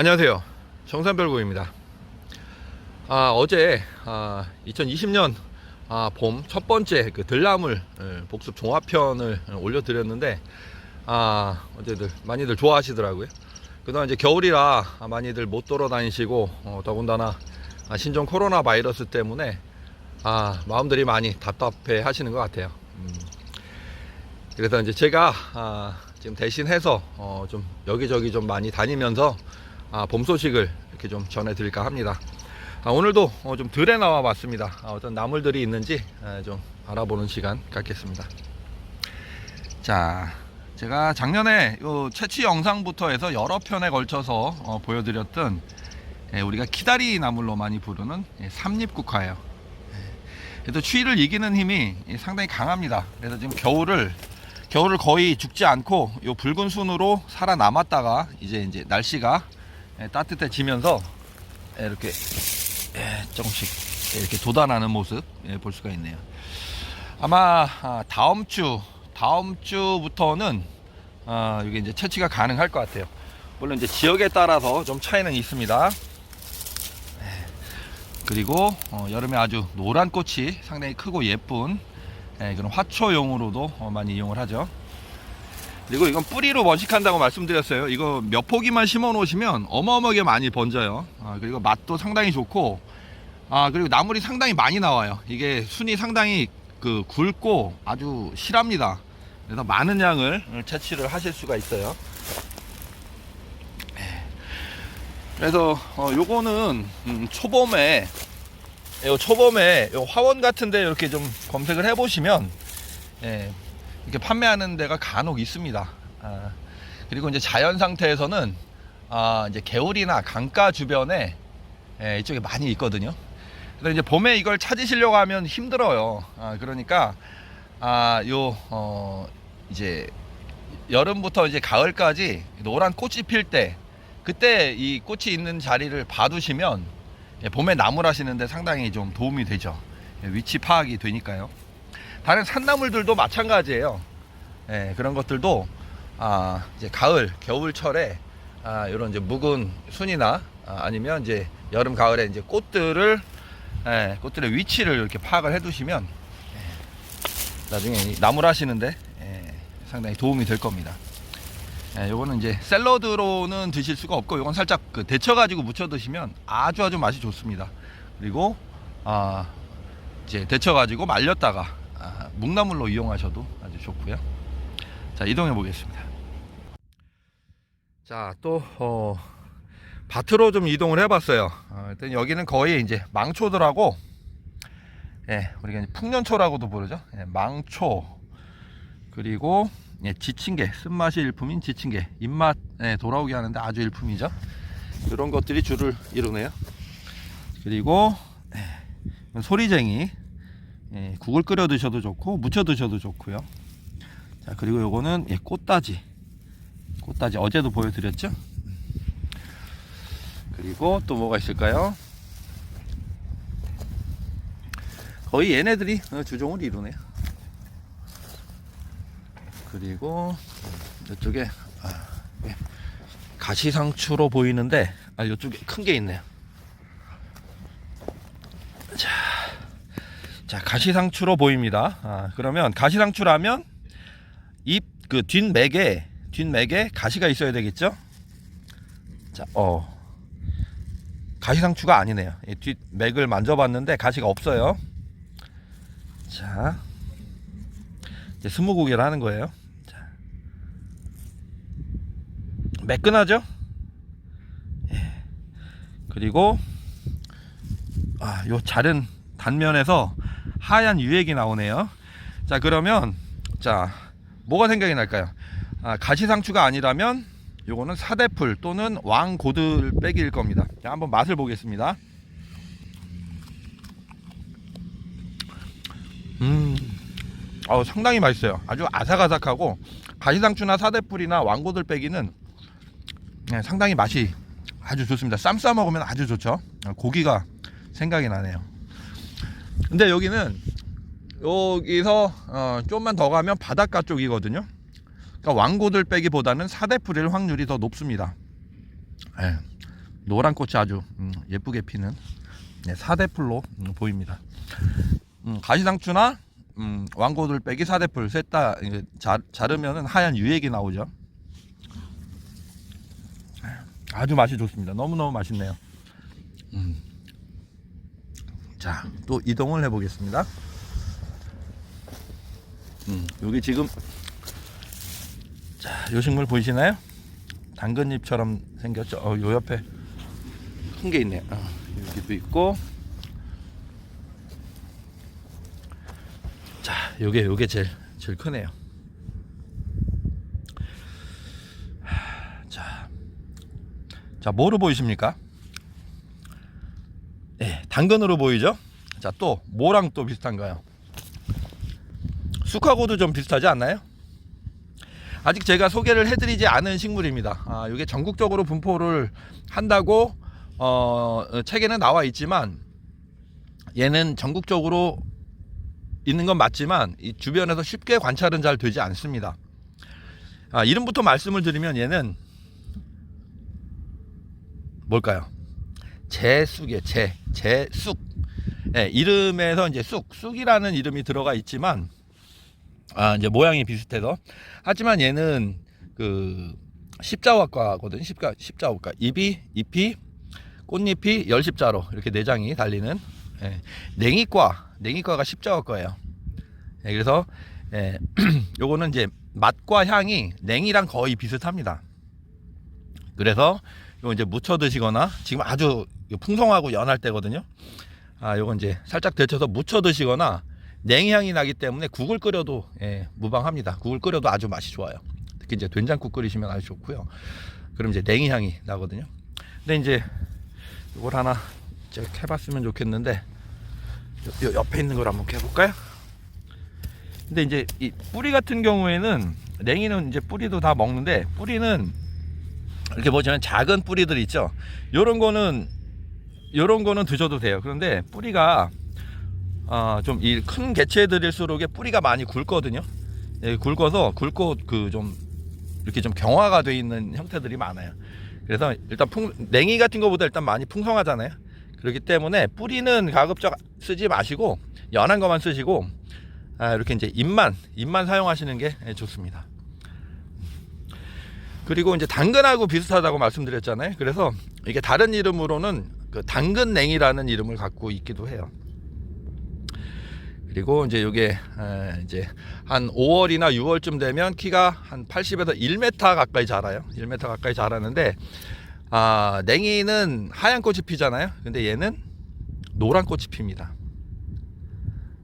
안녕하세요. 정산별구입니다. 아, 어제 아, 2020년 아, 봄 첫 번째 그 들나물 예, 복습 종합편을 올려드렸는데 아, 어제들 많이들 좋아하시더라고요. 그동안 이제 겨울이라 많이들 못 돌아다니시고 어, 더군다나 아, 신종 코로나 바이러스 때문에 아, 마음들이 많이 답답해 하시는 것 같아요. 음. 그래서 이제 제가 아, 지금 대신해서 어, 좀 여기저기 좀 많이 다니면서 아, 봄 소식을 이렇게 좀 전해드릴까 합니다. 아, 오늘도 어, 좀 들에 나와 봤습니다. 아, 어떤 나물들이 있는지 아, 좀 알아보는 시간 갖겠습니다. 자, 제가 작년에 요 채취 영상부터 해서 여러 편에 걸쳐서 어, 보여드렸던 예, 우리가 키다리 나물로 많이 부르는 예, 삼립국화예요. 예, 그래도 추위를 이기는 힘이 예, 상당히 강합니다. 그래서 지금 겨울을 겨울을 거의 죽지 않고 요 붉은 순으로 살아남았다가 이제 이제 날씨가 예, 따뜻해지면서 예, 이렇게 예, 조금씩 이렇게 돋아나는 모습 예, 볼 수가 있네요. 아마 아, 다음 주 다음 주부터는 아, 이게 이제 채취가 가능할 것 같아요. 물론 이제 지역에 따라서 좀 차이는 있습니다. 예, 그리고 어, 여름에 아주 노란 꽃이 상당히 크고 예쁜 예, 그런 화초용으로도 어, 많이 이용을 하죠. 그리고 이건 뿌리로 번식한다고 말씀드렸어요. 이거 몇 포기만 심어 놓으시면 어마어마하게 많이 번져요. 아, 그리고 맛도 상당히 좋고, 아, 그리고 나물이 상당히 많이 나와요. 이게 순이 상당히 그 굵고 아주 실합니다. 그래서 많은 양을 채취를 하실 수가 있어요. 예. 그래서 어, 요거는 음, 초봄에 요 초봄에 요 화원 같은데 이렇게 좀 검색을 해보시면 예, 이렇게 판매하는 데가 간혹 있습니다. 아, 그리고 이제 자연 상태에서는 아, 이제 개울이나 강가 주변에 예, 이쪽에 많이 있거든요. 그래서 이제 봄에 이걸 찾으시려고 하면 힘들어요. 아, 그러니까 아, 요 어, 이제 여름부터 이제 가을까지 노란 꽃이 필 때 그때 이 꽃이 있는 자리를 봐두시면 예, 봄에 나물 하시는데 상당히 좀 도움이 되죠. 예, 위치 파악이 되니까요. 다른 산나물들도 마찬가지예요. 예, 그런 것들도 아, 이제 가을, 겨울철에 아, 이런 이제 묵은 순이나 아, 니면 이제 여름, 가을에 이제 꽃들을 예, 꽃들의 위치를 이렇게 파악을 해두시면 예, 나중에 이 나물 하시는데 예, 상당히 도움이 될 겁니다. 예, 요거는 이제 샐러드로는 드실 수가 없고 요건 살짝 그 데쳐가지고 무쳐 드시면 아주 아주 맛이 좋습니다. 그리고 아 이제 데쳐가지고 말렸다가 아, 묵나물로 이용하셔도 아주 좋고요. 자 이동해 보겠습니다. 자또 어, 밭으로 좀 이동을 해봤어요. 어, 일단 여기는 거의 이제 망초들하고 예, 우리가 풍년초라고도 부르죠. 예, 망초 그리고 예, 지친개 쓴맛이 일품인 지친개 입맛에 돌아오게 하는데 아주 일품이죠. 이런 것들이 줄을 이루네요. 그리고 예, 소리쟁이 예, 국을 끓여 드셔도 좋고 무쳐 드셔도 좋고요. 자 그리고 요거는 예, 꽃다지 꽃다지 어제도 보여드렸죠. 그리고 또 뭐가 있을까요? 거의 얘네들이 어, 주종을 이루네요. 그리고 이쪽에 아, 예, 가시상추로 보이는데 아 이쪽에 큰 게 있네요. 자, 자 가시상추로 보입니다. 아, 그러면 가시상추라면 잎 그 뒷맥에 뒷맥에 가시가 있어야 되겠죠? 자, 어 가시상추가 아니네요. 이 뒷맥을 만져봤는데 가시가 없어요. 자, 이제 스무고개를 하는 거예요. 자. 매끈하죠? 예. 그리고 아, 요 자른 단면에서 하얀 유액이 나오네요. 자, 그러면 자, 뭐가 생각이 날까요? 아, 가시상추가 아니라면 요거는 사대풀 또는 왕고들빼기일 겁니다. 자, 한번 맛을 보겠습니다. 음. 어, 상당히 맛있어요. 아주 아삭아삭하고 가시상추나 사대뿔이나 왕고들빼기는 네, 상당히 맛이 아주 좋습니다. 쌈 싸 먹으면 아주 좋죠. 어, 고기가 생각이 나네요. 근데 여기는 여기서 어, 좀만 더 가면 바닷가 쪽이거든요. 그러니까 왕고들 빼기보다는 사대뿔일 확률이 더 높습니다. 예. 노란 꽃이 아주 음, 예쁘게 피는 네, 사대풀로 음, 보입니다. 음, 가시상추나 음, 왕고들 빼기 사대풀 셋 다 자르면은 하얀 유액이 나오죠. 아주 맛이 좋습니다. 너무너무 맛있네요. 음. 자, 또 이동을 해 보겠습니다. 음, 여기 지금 자, 요 식물 보이시나요? 당근잎처럼 생겼죠. 어, 요 옆에 큰 게 있네요. 어, 여기도 있고. 자, 요게 요게 제일 제일 크네요. 하, 자, 자, 뭐로 보이십니까? 예, 당근으로 보이죠? 자, 또 뭐랑 또 비슷한가요? 쑥하고도 좀 비슷하지 않나요? 아직 제가 소개를 해드리지 않은 식물입니다. 아, 이게 전국적으로 분포를 한다고 어, 책에는 나와 있지만 얘는 전국적으로 있는 건 맞지만 이 주변에서 쉽게 관찰은 잘 되지 않습니다. 아, 이름부터 말씀을 드리면 얘는 뭘까요? 제쑥이에요. 제, 제쑥. 예, 이름에서 이제 쑥, 쑥이라는 이름이 들어가 있지만 아, 이제 모양이 비슷해서. 하지만 얘는 그 십자화과거든. 십자 십자화과. 잎이 잎이 꽃잎이 열십자로 이렇게 네 장이 달리는 예, 냉이과. 냉이과가 십자화과예요. 예, 그래서 예, 요거는 이제 맛과 향이 냉이랑 거의 비슷합니다. 그래서 이거 이제 무쳐 드시거나 지금 아주 풍성하고 연할 때거든요. 아, 요건 이제 살짝 데쳐서 무쳐 드시거나 냉향이 나기 때문에 국을 끓여도 예, 무방합니다. 국을 끓여도 아주 맛이 좋아요. 특히 이제 된장국 끓이시면 아주 좋고요. 그럼 이제 냉향이 나거든요. 근데 이제 이걸 하나 해봤으면 좋겠는데 요, 요 옆에 있는 걸 한번 해볼까요? 근데 이제 이 뿌리 같은 경우에는 냉이는 이제 뿌리도 다 먹는데 뿌리는 이렇게 보시면 작은 뿌리들 있죠. 요런 거는 요런 거는 드셔도 돼요. 그런데 뿌리가 어, 좀이 큰 개체들일수록 뿌리가 많이 굵거든요. 예, 굵어서 굵고 그 좀 이렇게 좀 경화가 돼 있는 형태들이 많아요. 그래서 일단 풍, 냉이 같은 것보다 일단 많이 풍성하잖아요. 그렇기 때문에 뿌리는 가급적 쓰지 마시고 연한 것만 쓰시고 아, 이렇게 이제 잎만 잎만 사용하시는 게 좋습니다. 그리고 이제 당근하고 비슷하다고 말씀드렸잖아요. 그래서 이게 다른 이름으로는 그 당근냉이라는 이름을 갖고 있기도 해요. 그리고 이제 이게 이제 한 5월이나 6월쯤 되면 키가 한 80에서 1m 가까이 자라요. 1m 가까이 자라는데 아, 냉이는 하얀 꽃이 피잖아요. 근데 얘는 노란 꽃이 핍니다.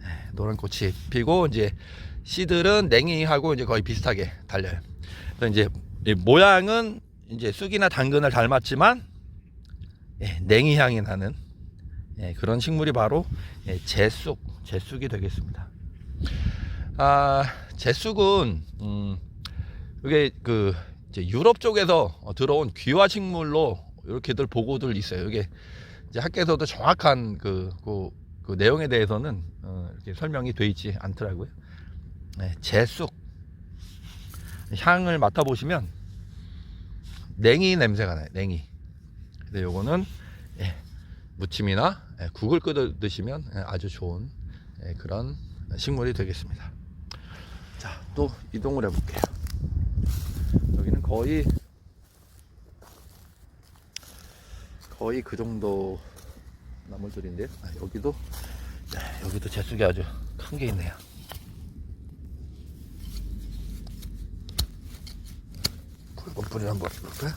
네, 노란 꽃이 피고 이제 씨들은 냉이하고 이제 거의 비슷하게 달려요. 그래서 이제 모양은 이제 쑥이나 당근을 닮았지만 예, 냉이 향이 나는 예, 그런 식물이 바로 예, 제쑥, 제쑥이 되겠습니다. 아, 제쑥은 음, 이게 그 유럽 쪽에서 들어온 귀화 식물로 이렇게들 보고들 있어요. 이게 이제 학교에서도 정확한 그, 그, 그 내용에 대해서는 어, 이렇게 설명이 돼 있지 않더라고요. 네, 제쑥 향을 맡아 보시면 냉이 냄새가 나요. 냉이. 근데 요거는 예, 무침이나 예, 국을 끓여 드시면 예, 아주 좋은 예, 그런 식물이 되겠습니다. 자, 또 이동을 해볼게요. 여기는 거의 거의 그 정도 나물들인데 아, 여기도 네, 여기도 제쑥이 아주 큰 게 있네요. 붉은 뿌리 한번 볼까요?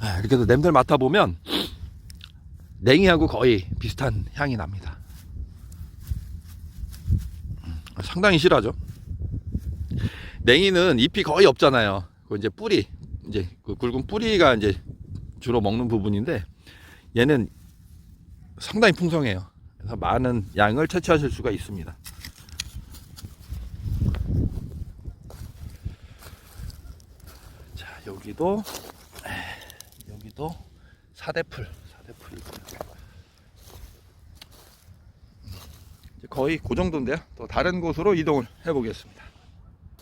이렇게도 냄새를 맡아보면 냉이하고 거의 비슷한 향이 납니다. 음, 상당히 실하죠. 냉이는 잎이 거의 없잖아요. 그 이제 뿌리, 이제 그 굵은 뿌리가 이제 주로 먹는 부분인데 얘는 상당히 풍성해요. 그래서 많은 양을 채취하실 수가 있습니다. 자, 여기도 여기도 사대풀, 사대풀이 거의 그 정도인데요. 또 다른 곳으로 이동을 해보겠습니다.